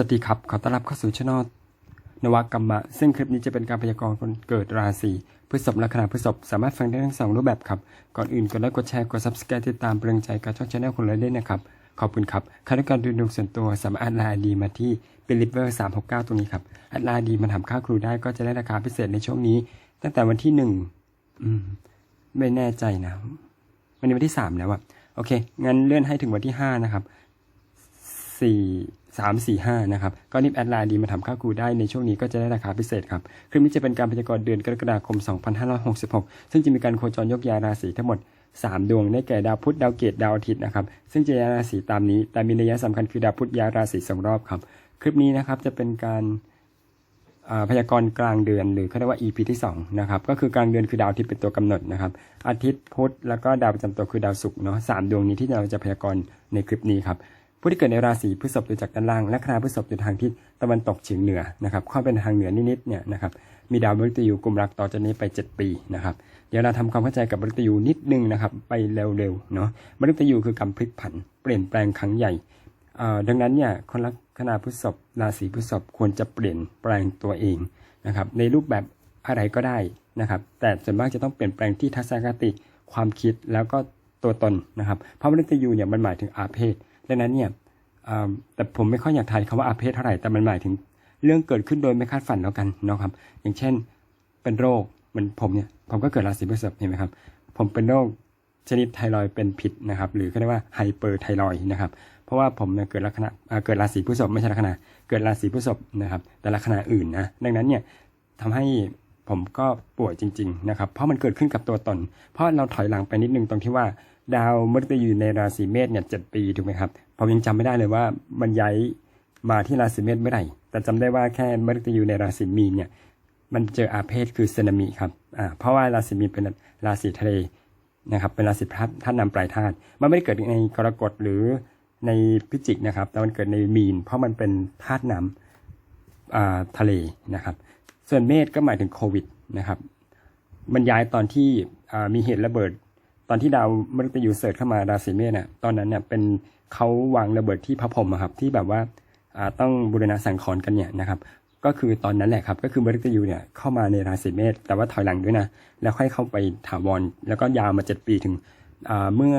สวัสดีครับ ขอต้อนรับเข้าสู่ช่องนวกรรมะ ซึ่งคลิปนี้จะเป็นการพยากรณ์คนเกิดราศีพฤษภลัคนาพฤษภสามารถฟังได้ทั้งสองรูปแบบครับ ก่อนอื่นกดไลค์กดแชร์กด subscribe ติดตามเป็นกำลังใจกับช่องชาแนลคนเลยได้นะครับ ขอบคุณครับใครต้องการดูดวงส่วนตัวสามารถแอดไลน์ดีมาที่เป็นลิเวอร์สามหกเก้าตรงนี้ครับแอดไลน์ดีมันทำค่าครูได้ก็จะได้ราคาพิเศษในช่วงนี้ ตั้งแต่วันที่หนึ่งไม่แน่ใจนะวันนี้วันที่สามแล้วอะโอเคงั้นเลื่อนให้ถึงวันที่ห้านะครับสี่ สามสี่ห้านะครับ ก็รีบแอดไลน์ดีมาทำค่าครูได้ในช่วงนี้ก็จะได้ราคาพิเศษครับ คลิปนี้จะเป็นการพยากรณ์เดือนกรกฎาคม 2566 ซึ่งจะมีการโคจรยกย้ายราศีทั้งหมด 3 ดวงได้แก่ดาวพุธดาวเกตดาวอาทิตย์นะครับ ซึ่งจะย้ายราศีตามนี้ แต่มีนัยสำคัญคือดาวพุธย้ายราศีสองรอบครับ คลิปนี้นะครับจะเป็นการพยากรณ์กลางเดือนหรือเขาเรียกว่า EP ที่2นะครับก็คือกลางเดือนคือดาวอาทิตย์เป็นตัวกำหนดนะครับอาทิตย์พุธแล้วก็ดาวประจำตัวคือดาวศุกร์เนาะสามดวงนี้ที่เราจะพยากรณ์ในคลิปนี้ครับ ผู้ที่เกิดในราศีพฤษภดูจากด้านล่างและคณะพฤษภอยู่ทางทิศตะวันตกเฉียงเหนือนะครับเข้าเป็นทางเหนือนิดๆเนี่ยนะครับมีดาวมฤตยูกลุ่มรักต่อจากนี้ไป 7 ปีนะครับเดี๋ยวเราทำความเข้าใจกับมฤตยูนิดนึงนะครับไปเร็วๆเนาะมฤตยูคือการพลิกผัน เปลี่ยนแปลงครั้งใหญ่เอ่อดังนั้นเนี่ยคนลัคนาพฤษภราศีพฤษภควรจะเปลี่ยนแปลงตัวเองนะครับในรูปแบบอะไรก็ได้นะครับแต่ส่วนมากจะต้องเปลี่ยนแปลงที่ทัศนคติความคิดแล้วก็ตัวตนนะครับเพราะมฤตยูเนี่ยมันหมายถึงอาเพศ ดังนั้นเนี่ยแต่ผมไม่ค่อยอยากทายคำว่าอาเพศเท่าไหร่แต่มันหมายถึงเรื่องเกิดขึ้นโดยไม่คาดฝันแล้วกันเนาะครับ อย่างเช่น เป็นโรคเหมือนผมเนี่ยผมก็เกิดราศีพฤษภเห็นไหมครับ ผมเป็นโรคชนิดไทรอยเป็นพิษนะครับ หรือเขาเรียกว่าไฮเปอร์ไทรอยนะครับ เพราะว่าผมเนี่ยเกิดลัคนาอ่าเกิดราศีพฤษภไม่ใช่ลัคนาเกิดราศีพฤษภนะครับ แต่ลัคนาอื่นนะดังนั้นเนี่ยทำให้ผมก็ป่วยจริง ๆ นะครับ เพราะมันเกิดขึ้นกับตัวตน เพราะเราถอยหลังไปนิดนึงตรงที่ว่า ดาวมฤตยูในราศีเมษเนี่ยเจ็ดปีถูกไหมครับผมยังจำไม่ได้เลยว่ามันย้ายมาที่ราศีเมษเมื่อไหร่ แต่จำได้ว่าแค่มฤตยูในราศีมีนเนี่ยมันเจออาเพศคือสึนามิครับอ่าเพราะว่าราศีมีนเป็นราศีทะเลนะครับเป็นราศีพระธาตุนำปลายธาตุมันไม่ได้เกิดในกรกฎหรือในพิจิกนะครับ แต่มันเกิดในมีน เพราะมันเป็นธาตุน้ำทะเลนะครับ ส่วนเมษก็หมายถึงโควิดนะครับ มันย้ายตอนที่มีเหตุระเบิด ตอนที่ดาวมฤตยูเสิร์ชเข้ามาราศีเมษน่ะตอนนั้นเนี่ยเป็นเขาวางระเบิดที่พระพรหมอะครับที่แบบว่าอ่าต้องบูรณะสังขรณ์กันเนี่ยนะครับ ก็คือตอนนั้นแหละครับก็คือมฤตยูเนี่ยเข้ามาในราศีเมษแต่ว่าถอยหลังด้วยนะแล้วค่อยเข้าไปถาวรแล้วก็ยาวมา7ปีถึงเมื่อ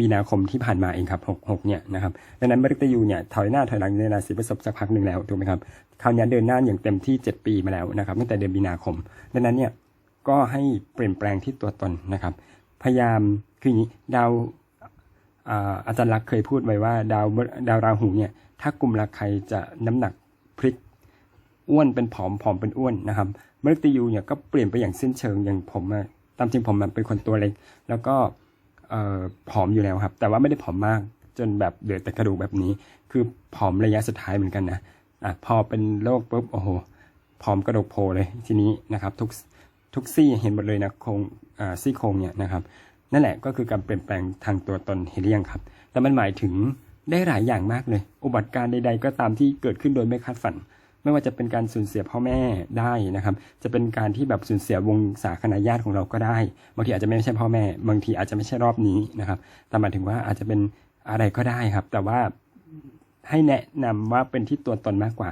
มีนาคมที่ผ่านมาเองครับ6 6เนี่ยนะครับดังนั้นมฤตยูเนี่ยถอยหน้าถอยหลังในราศีพฤษภสักพักหนึ่งแล้วถูกไหมครับคราวนี้เดินหน้าอย่างเต็มที่ 7 ปีมาแล้วนะครับตั้งแต่เดือนมีนาคม ดังนั้นเนี่ยก็ให้เปลี่ยนแปลงที่ตัวตนนะครับ พยายามคืออย่างนี้ดาวอาอาจารย์ลักษ์เคยพูดไว้ว่า ดาวดาวราหูเนี่ย ถ้ากลุ่มรักใครจะน้ำหนักพลิกอ้วนเป็นผอมผอมเป็นอ้วนนะครับมฤตยูเนี่ยก็เปลี่ยนไปอย่างสิ้นเชิงอย่างผมอะตามจริงผมเป็นคนตัวเล็ก แล้วก็ผอมอยู่แล้วครับ แต่ว่าไม่ได้ผอมมากจนแบบเหลือแต่กระดูกแบบนี้ คือผอมระยะสุดท้ายเหมือนกันนะอะพอเป็นโรคปุ๊บโอ้โหผอมกระดูกโผล่เลยทีนี้นะครับ ทุก ทุกซี่เห็นหมดเลยนะโครงซี่โครงเนี่ยนะครับนั่นแหละก็คือการเปลี่ยนแปลงทางตัวตนเห็นหรือยังครับแต่มันหมายถึงได้หลายอย่างมากเลย อุบัติการณ์ใด ๆ ก็ตามที่เกิดขึ้นโดยไม่คาดฝัน ไม่ว่าจะเป็นการสูญเสียพ่อแม่ได้นะครับ จะเป็นการที่แบบสูญเสียวงศาคณะญาติของเราก็ได้ บางทีอาจจะไม่ใช่พ่อแม่ บางทีอาจจะไม่ใช่รอบนี้นะครับ แต่หมายถึงว่าอาจจะเป็นอะไรก็ได้ครับ แต่ว่าให้แนะนำว่าเป็นที่ตัวตนมากกว่า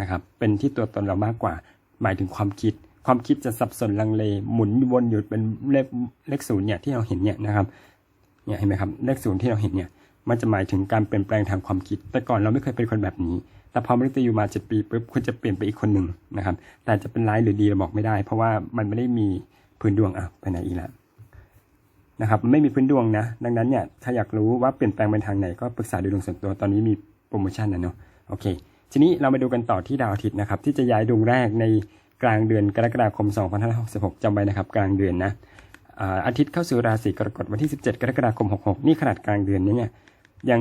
นะครับ เป็นที่ตัวตนเรามากกว่า หมายถึงความคิด ความคิดจะสับสนลังเล หมุนวนอยู่เป็นเลขเลขศูนย์เนี่ยที่เราเห็นเนี่ยนะครับเนี่ยเห็นไหมครับเลขศูนย์ที่เราเห็นเนี่ยมันจะหมายถึงการเปลี่ยนแปลงทางความคิด แต่ก่อนเราไม่เคยเป็นคนแบบนี้ แต่พอมฤตยูมาเจ็ดปีปุ๊บคุณจะเปลี่ยนไปอีกคนหนึ่งนะครับ แต่จะเป็นร้ายหรือดีเราบอกไม่ได้ เพราะว่ามันไม่ได้มีพื้นดวงอะไปไหนอีกแล้วนะครับมันไม่มีพื้นดวงนะ ดังนั้นเนี่ยถ้าอยากรู้ว่าเปลี่ยนแปลงไปทางไหนก็ปรึกษาดูดวงส่วนตัวตอนนี้มีโปรโมชั่นนะเนาะโอเค ทีนี้เรามาดูกันต่อที่ดาวอาทิตย์นะครับ ที่จะย้ายดวงแรกใน กลางเดือนกรกฎาคม 2566จำไว้นะครับ กลางเดือนนะอาอาทิตย์เข้าสู่ราศีกรกฎวันที่ 17 กรกฎาคม 66 นี่ขนาดกลางเดือนนี้เนี่ยยัง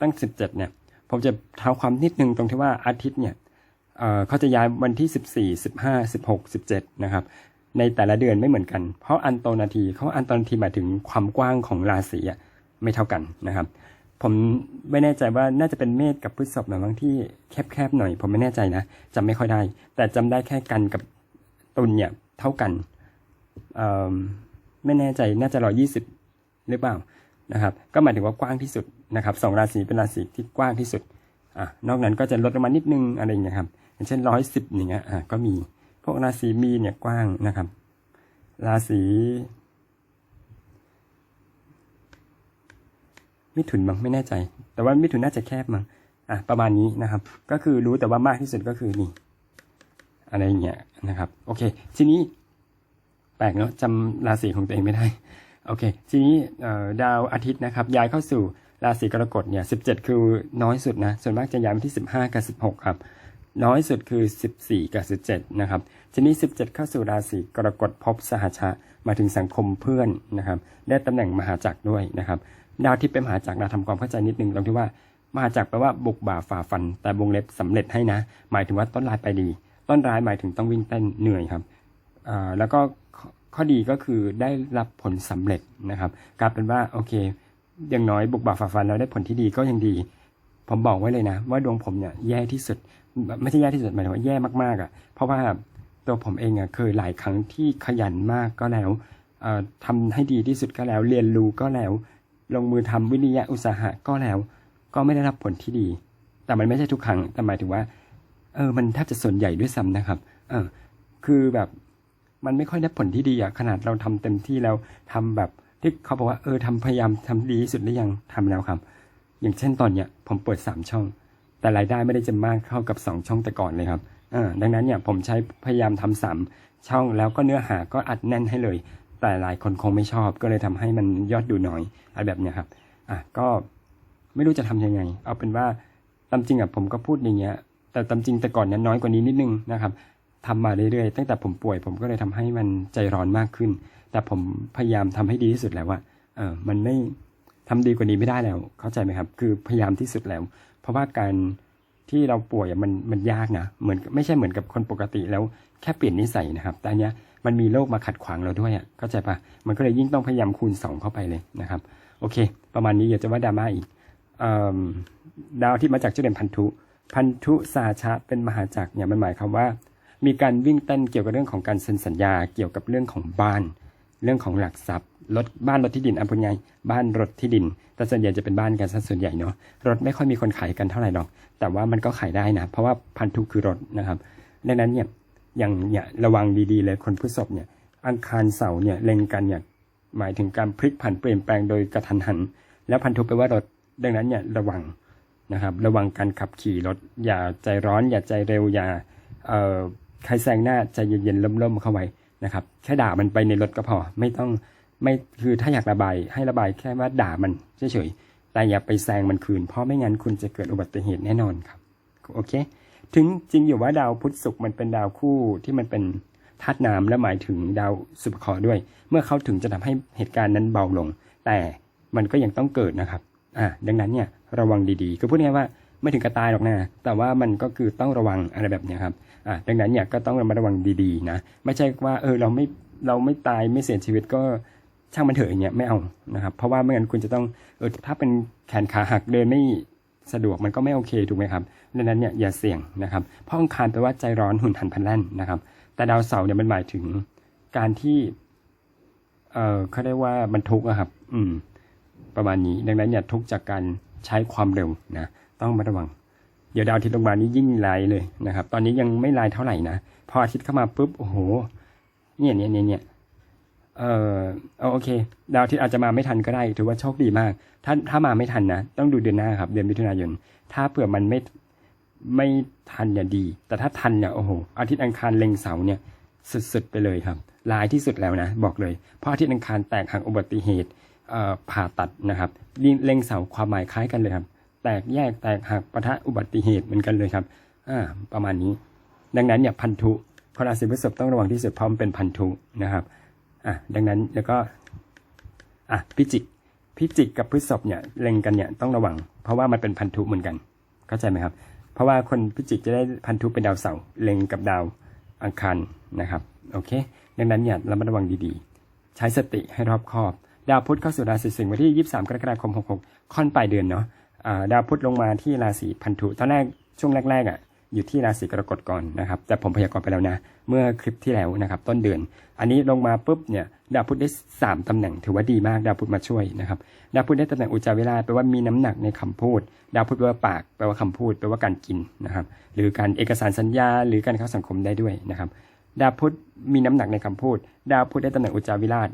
ตั้ง 17 เนี่ย ผมจะเท้าความนิดนึงตรงที่ว่าอาทิตย์เนี่ยเขาจะย้ายวันที่ 14 15 16 17 นะครับ ในแต่ละเดือนไม่เหมือนกัน เพราะอันโตนาทีเขาอันโตนาทีหมายถึงความกว้างของราศีอะไม่เท่ากันนะครับ ผมไม่แน่ใจว่าน่าจะเป็นเมษกับพฤษภหรือบางที่แคบๆหน่อย ผมไม่แน่ใจนะจำไม่ค่อยได้ แต่จำได้แค่กันกับตุลเนี่ยเท่ากันเอ่อไม่แน่ใจน่าจะร้อยี่สิบหรือเปล่านะครับก็หมายถึงว่ากว้างที่สุดนะครับสองราศีเป็นราศีที่กว้างที่สุดอะนอกนั้นก็จะลดลงมานิดนึงอะไรอย่างเงี้ยครับอย่างเช่นร้อยสิบอย่างเงี้ยอะก็มีพวกราศีมีเนี่ยกว้างนะครับ ราศี มิถุนมั้งไม่แน่ใจ แต่ว่ามิถุนน่าจะแคบมั้งอะประมาณนี้นะครับ ก็คือรู้แต่ว่ามากที่สุดก็คือนี่อะไรอย่างเงี้ยนะครับ โอเค ทีนี้แปลกเนาะจำราศีของตัวเองไม่ได้ โอเค ทีนี้ดาวอาทิตย์นะครับ ย้ายเข้าสู่ราศีกรกฎเนี่ย17คือน้อยสุดนะ ส่วนมากจะย้ายมาที่15กับ16ครับ น้อยสุดคือ14กับ17นะครับ ทีนี้17เจ็ดเข้าสู่ราศีกรกฎภพสหชะมาถึงสังคมเพื่อนนะครับ ได้ตำแหน่งมหาจักรด้วยนะครับ ดาวที่เป็นมหาจักรเราทำความเข้าใจนิดนึงตรงที่ว่ามหาจักรแปลว่าบุกบ่าฝ่าฟัน แต่วงเล็บสำเร็จให้นะ หมายถึงว่าต้นร้ายไปดี ต้นร้ายหมายถึงต้องวิ่งเต้นเหนื่อยครับแล้วก็ข้อดีก็คือได้รับผลสำเร็จนะครับกลายเป็นว่าโอเคอย่างน้อยบุกบ่าฝ่าฟันเราได้ผลที่ดีก็ยังดี ผมบอกไว้เลยนะ ว่าดวงผมเนี่ยแย่ที่สุด ไม่ใช่แย่ที่สุดหมายถึงว่าแย่มากๆอะ่ะ เพราะว่าตัวผมเองอะ่ะเคยหลายครั้งที่ขยันมากก็แล้วเอ่อทำให้ดีที่สุดก็แล้ว เรียนรู้ก็แล้ว ลงมือทำวิริยะอุตสาหะก็แล้ว ก็ไม่ได้รับผลที่ดี แต่มันไม่ใช่ทุกครั้งแต่หมายถึงว่าเออมันแทบจะส่วนใหญ่ด้วยซ้ำนะครับ เออ คือแบบมันไม่ค่อยได้ผลที่ดีอะขนาดเราทำเต็มที่แล้วทำแบบที่เขาบอกว่าเออทำพยายามทำดีที่สุดหรือยังทำแล้วครับ อย่างเช่นตอนเนี้ยผมเปิดสามช่อง แต่รายได้ไม่ได้จะมากเท่ากับสองช่องแต่ก่อนเลยครับอ่าดังนั้นเนี่ยผมใช้พยายามทำสามช่องแล้วก็เนื้อหาก็อัดแน่นให้เลย แต่หลายคนคงไม่ชอบ ก็เลยทำให้มันยอดดูน้อยอะไรแบบเนี้ยครับ อะก็ไม่รู้จะทำยังไง เอาเป็นว่าตามจริงอะผมก็พูดอย่างเงี้ย แต่ตามจริงแต่ก่อนนั้นน้อยกว่านี้นิดนึงนะครับทำมาเรื่อยๆ ตั้งแต่ผมป่วย ผมก็เลยทำให้มันใจร้อนมากขึ้น แต่ผมพยายามทำให้ดีที่สุดแล้วว่าเออมันไม่ทำดีกว่านี้ไม่ได้แล้ว เข้าใจไหมครับ คือพยายามที่สุดแล้ว เพราะว่าการที่เราป่วยมันมันยากนะ เหมือนไม่ใช่เหมือนกับคนปกติแล้วแค่เปลี่ยนนิสัยนะครับ แต่เนี้ย มันมีโรคมาขัดขวางเราด้วยอะเข้าใจปะมันก็เลยยิ่งต้องพยายามคูณสองเข้าไปเลยนะครับ โอเค ประมาณนี้อย่าจะว่าดราม่าอีกเอิ่มดาวที่มาจากเจ้าเด่นพันธุ พันธุสาชะเป็นมหาจักรเนี่ยมันหมายความว่า มีการวิ่งเต้นเกี่ยวกับเรื่องของการเซ็นสัญญา เกี่ยวกับเรื่องของบ้าน เรื่องของหลักทรัพย์รถบ้านรถที่ดินอันเป็นไงบ้านรถที่ดิน แต่ส่วนใหญ่จะเป็นบ้านกันซะส่วนใหญ่เนาะรถไม่ค่อยมีคนขายกันเท่าไหร่หรอก แต่ว่ามันก็ขายได้นะ เพราะว่าพันธุคือรถนะครับ ดังนั้นเนี่ย อย่างเนี่ยระวังดีๆเลยคนพฤษภเนี่ยอังคารเสาร์เนี่ยเล็งกันเนี่ยหมายถึงการพลิกผันเปลี่ยนแปลงโดยกระทันหัน แล้วพันธุแปว่ารถดังนั้นเนี่ยระวังนะครับระวังการขับขี่รถอย่าใจร้อน อย่าใจเร็วอย่าเอ่อใครแซงหน้าใจเย็นๆล่มๆเข้าไว้นะครับแค่ด่ามันไปในรถก็พอไม่ต้องไม่คือถ้าอยากระบายให้ระบายแค่ว่าด่ามันเฉยๆแต่อย่าไปแซงมันคืน เพราะไม่งั้นคุณจะเกิดอุบัติเหตุแน่นอนครับโอเค ถึงจริงอยู่ว่าดาวพุธศุกร์มันเป็นดาวคู่ที่มันเป็นธาตุน้ำและหมายถึงดาวสุภคระห์ด้วย เมื่อเขาถึงจะทำให้เหตุการณ์นั้นเบาลง แต่มันก็ยังต้องเกิดนะครับ อ่า ดังนั้นเนี่ยระวังดีๆ คือพูดง่ายว่าไม่ถึงกับตายหรอกนะ แต่ว่ามันก็คือต้องระวังอะไรแบบนี้ครับ อ่า ดังนั้นเนี่ยก็ต้องระมัดระวังดีๆนะ ไม่ใช่ว่าเออเราไม่เราไม่ตายไม่เสียชีวิตก็ช่างมันเถอะอย่างเงี้ยไม่เอานะครับ เพราะว่าไม่งั้นคุณจะต้องเออถ้าเป็นแขนขาหักเดินไม่ สะดวกมันก็ไม่โอเคถูกไหมครับดังนั้นเนี่ยอย่าเสี่ยงนะครับเพราะองคารแปลว่าใจร้อนหุ่นหันพันแล่นนะครับ แต่ดาวเสาร์เนี่ยมันหมายถึงการที่ เออเขาเรียกว่ามันทุกข์อะครับ อืม ประมาณนี้ ดังนั้นอย่าทุกจากการใช้ความเร็วนะต้องระมัดระวัง เดี๋ยวดาวอาทิตย์ลงมานี้ยิ่งลายเลยนะครับ ตอนนี้ยังไม่ลายเท่าไหร่นะพออาทิตย์เข้ามาปุ๊บโอ้โห เนี่ยเนี่ยเนี่ยเนี่ย เออเอาโอเค ดาวอาทิตย์อาจจะมาไม่ทันก็ได้ถือว่าโชคดีมาก ถ้าถ้ามาไม่ทันนะ ต้องดูเดือนหน้าครับ เดือนมิถุนายน ถ้าเผื่อมันไม่ไม่ทันเนี่ยดี แต่ถ้าทันเนี่ยโอ้โหอาทิตย์อังคารเล็งเสาเนี่ยสุดๆไปเลยครับลายที่สุดแล้วนะ บอกเลย เพราะอาทิตย์อังคารแตกหักอุบัติเหตุเอ่อผ่าตัดนะครับเล็งเสาความหมายคล้ายกันเลยครับ แตกแยกแตกหักปะทะอุบัติเหตุเหมือนกันเลยครับอ่าประมาณนี้ ดังนั้นเนี่ยพันธุคนราศีพฤษภต้องระวังที่สุดเพราะมันเป็นพันธุนะครับ อะดังนั้นแล้วก็อะพิจิกพิจิกกับพฤษภเนี่ยเล็งกันเนี่ยต้องระวัง เพราะว่ามันเป็นพันธุเหมือนกัน เข้าใจไหมครับ เพราะว่าคนพิจิกจะได้พันธุเป็นดาวเสาร์เล็งกับดาวอังคารนะครับโอเค ดังนั้นเนี่ยระมัดระวังดีๆ ใช้สติให้รอบคอบ ดาวพุธเข้าสู่ราศีสิงห์วันที่ 23 กรกฎาคม 66 ค่อนปลายเดือนเนาะอ่าดาวพุธลงมาที่ราศีพันธุตอนแรกช่วงแรกๆอะ อยู่ที่ราศีกรกฎก่อนนะครับ แต่ผมพยากรณ์ไปแล้วนะ เมื่อคลิปที่แล้วนะครับ ต้นเดือน อันนี้ลงมาปุ๊บเนี่ยดาวพุธได้สามตำแหน่งถือว่าดีมากดาวพุธมาช่วยนะครับดาวพุธได้ตำแหน่งอุจจาวิราชแปลว่ามีน้ำหนักในคำพูด ดาวพุธแปลว่าปากแปลว่าคำพูดแปลว่าการกินนะครับ หรือการเอกสารสัญญา หรือการเข้าสังคมได้ด้วยนะครับ ดาวพุธมีน้ำหนักในคำพูด ดาวพุธได้ตำแหน่งอุจจาวิราช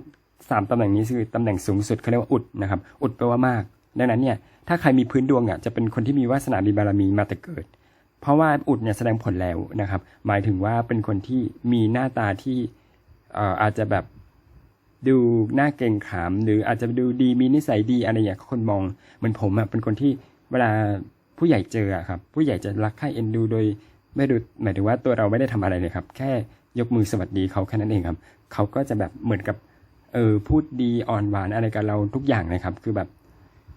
สามตำแหน่งนี้คือตำแหน่งสูงสุดเขาเรียกว่าอุดนะครับ อุดแปลว่ามาก ดังนั้นเนี่ยถ้าใครมีพื้นดวงอะจะเป็นคนที่มีวาสนามีบารมีมาแต่เกิด เพราะว่าอุดเนี่ยแสดงผลแล้วนะครับ หมายถึงว่าเป็นคนที่มีหน้าตาที่เอ่ออาจจะแบบดูหน้าเกรงขามหรืออาจจะดูดีมีนิสัยดีอะไรอย่างเงี้ยคนมองเหมือนผมอะเป็นคนที่เวลาผู้ใหญ่เจออะครับ ผู้ใหญ่จะรักใคร่เอ็นดูโดยไม่ดูหมายถึงว่าตัวเราไม่ได้ทำอะไรเลยครับ แค่ยกมือสวัสดีเขาแค่นั้นเองครับ เขาก็จะแบบเหมือนกับเออพูดดีอ่อนหวานอะไรกับเราทุกอย่างนะครับ คือแบบ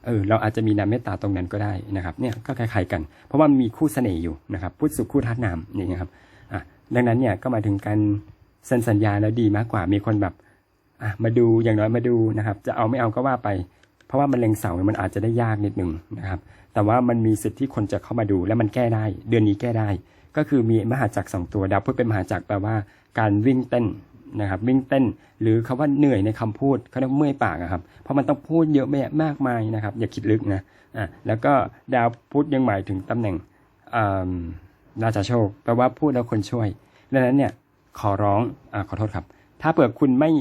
เออเราอาจจะมีน้ำเมตตาตรงนั้นก็ได้นะครับเนี่ยก็คล้ายๆกัน เพราะว่ามีคู่เสน่ห์อยู่นะครับพูดสุขคู่ทัดนามอย่างเงี้ยครับอะดังนั้นเนี่ยก็มาถึงการเซ็นสัญญาแล้วดีมากกว่ามีคนแบบอะมาดูอย่างน้อยมาดูนะครับ จะเอาไม่เอาก็ว่าไป เพราะว่ามันเล็งเสามันอาจจะได้ยากนิดหนึ่งนะครับ แต่ว่ามันมีสิทธิ์ที่คนจะเข้ามาดูและมันแก้ได้ เดือนนี้แก้ได้ ก็คือมีมหาจักรสองตัวดาวพุธเป็นมหาจักรแปลว่าการวิ่งเต้น นะครับวิ่งเต้นหรือคาว่าเหนื่อยในคำพูดเขาเรียกเมื่อยปากอะครับเพราะมันต้องพูดเยอะแยะมากมายนะครับ อย่าคิดลึกนะอะแล้วก็ดาวพุธยังหมายถึงตำแหน่งอ่าราชาโชคแปลว่าพูดแล้วคนช่วยดังนั้นเนี่ยขอร้องอ่าขอโทษครับ ถ้าเปิดคุณไม่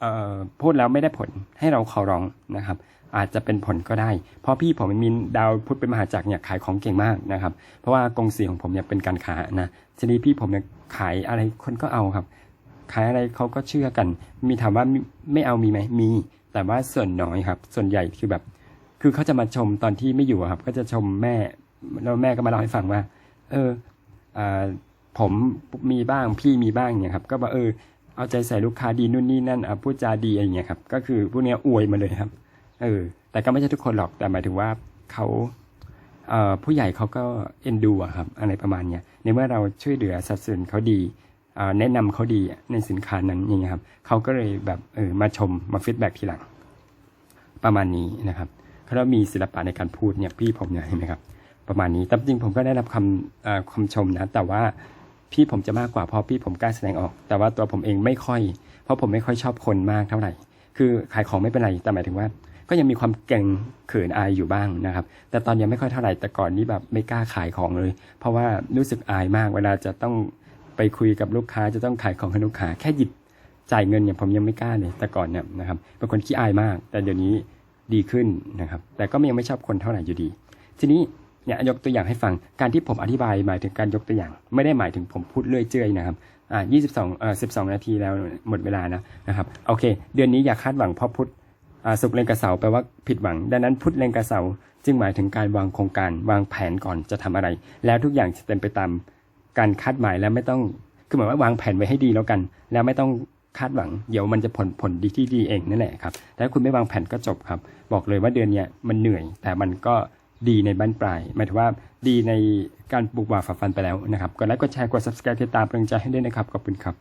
เอ่อพูดแล้วไม่ได้ผลให้เราขอร้องนะครับ อาจจะเป็นผลก็ได้ เพราะพี่ผมมีดาวพุธเป็นมหาจักรเนี่ยขายของเก่งมากนะครับ เพราะว่ากองสีของผมเนี่ยเป็นการค้านะทีนี้พี่ผมเนี่ยขายอะไรคนก็เอาครับ ขายอะไรเขาก็เชื่อกัน มีถามว่าไม่เอามีไหมมี แต่ว่าส่วนน้อยครับ ส่วนใหญ่คือแบบ คือเขาจะมาชมตอนที่ไม่อยู่ครับ ก็จะชมแม่แล้วแม่ก็มาเล่าให้ฟังว่า เอออ่าผมมีบ้างพี่มีบ้างเนี่ยครับก็บอกเออเอาใจใส่ลูกค้าดีนู่นนี่นั่นอะพูดจาดีอะไรเงี้ยครับ ก็คือพวกเนี้ยอวยมาเลยครับ เออ แต่ก็ไม่ใช่ทุกคนหรอกแต่หมายถึงว่าเขาเอ่อผู้ใหญ่เขาก็เอ็นดูอะครับ อะไรประมาณเนี้ยในเมื่อเราช่วยเหลือสนับสนุนเขาดี แนะนำเขาดีในสินค้านั้นอย่างเงี้ยครับเขาก็เลยแบบเออมาชมมาฟีดแบ็กทีหลัง ประมาณนี้นะครับเขามีศิลปะในการพูดเนี่ยพี่ผมเนี่ยเห็นไหมครับประมาณนี้แต่จริงผมก็ได้รับคำคำชมนะ แต่ว่าพี่ผมจะมากกว่าเพราะพี่ผมกล้าแสดงออก แต่ว่าตัวผมเองไม่ค่อย เพราะผมไม่ค่อยชอบคนมากเท่าไหร่ คือขายของไม่เป็นไร แต่หมายถึงว่า ก็ยังมีความเก่งเขินอายอยู่บ้างนะครับ แต่ตอนยังไม่ค่อยเท่าไหร่ แต่ก่อนนี้แบบไม่กล้าขายของเลย เพราะว่ารู้สึกอายมาก เวลาจะต้อง ไปคุยกับลูกค้าจะต้องขายของให้ลูกค้าแค่หยิบจ่ายเงินเนี่ยผมยังไม่กล้าเลยแต่ก่อนเนี่ยนะครับเป็นคนขี้อายมาก แต่เดี๋ยวนี้ดีขึ้นนะครับ แต่ก็ยังไม่ชอบคนเท่าไหร่อยู่ดี ทีนี้เนี่ยยกตัวอย่างให้ฟังการที่ผมอธิบายหมายถึงการยกตัวอย่าง ไม่ได้หมายถึงผมพูดเลื่อยเจื่อยนะครับอ่า22เอ่อ12นาทีแล้วหมดเวลานะนะครับโอเค เดือนนี้อย่าคาดหวังเพราะพุธอ่าสุกเลงกระเสาแปลว่าผิดหวัง ดังนั้นพุธเลงกระเสาจึงหมายถึงการวางโครงการวางแผนก่อนจะทำอะไร แล้วทุกอย่างจะเต็มไปตาม การคาดหมายแล้วไม่ต้องคือหมายว่าวางแผนไว้ให้ดีแล้วกัน แล้วไม่ต้องคาดหวังเดี๋ยวมันจะผลผลดีที่ดีเองนั่นแหละครับแต่ถ้าคุณไม่วางแผนก็จบครับ บอกเลยว่าเดือนเนี้ยมันเหนื่อย แต่มันก็ดีในบ้านปลายหมายถึงว่าดีในการปลูกหว่าฝ่าฟันไปแล้วนะครับกดไลค์กดแชร์กด subscribe ติดตามเป็นกำลังใจให้ด้วยนะครับขอบคุณครับ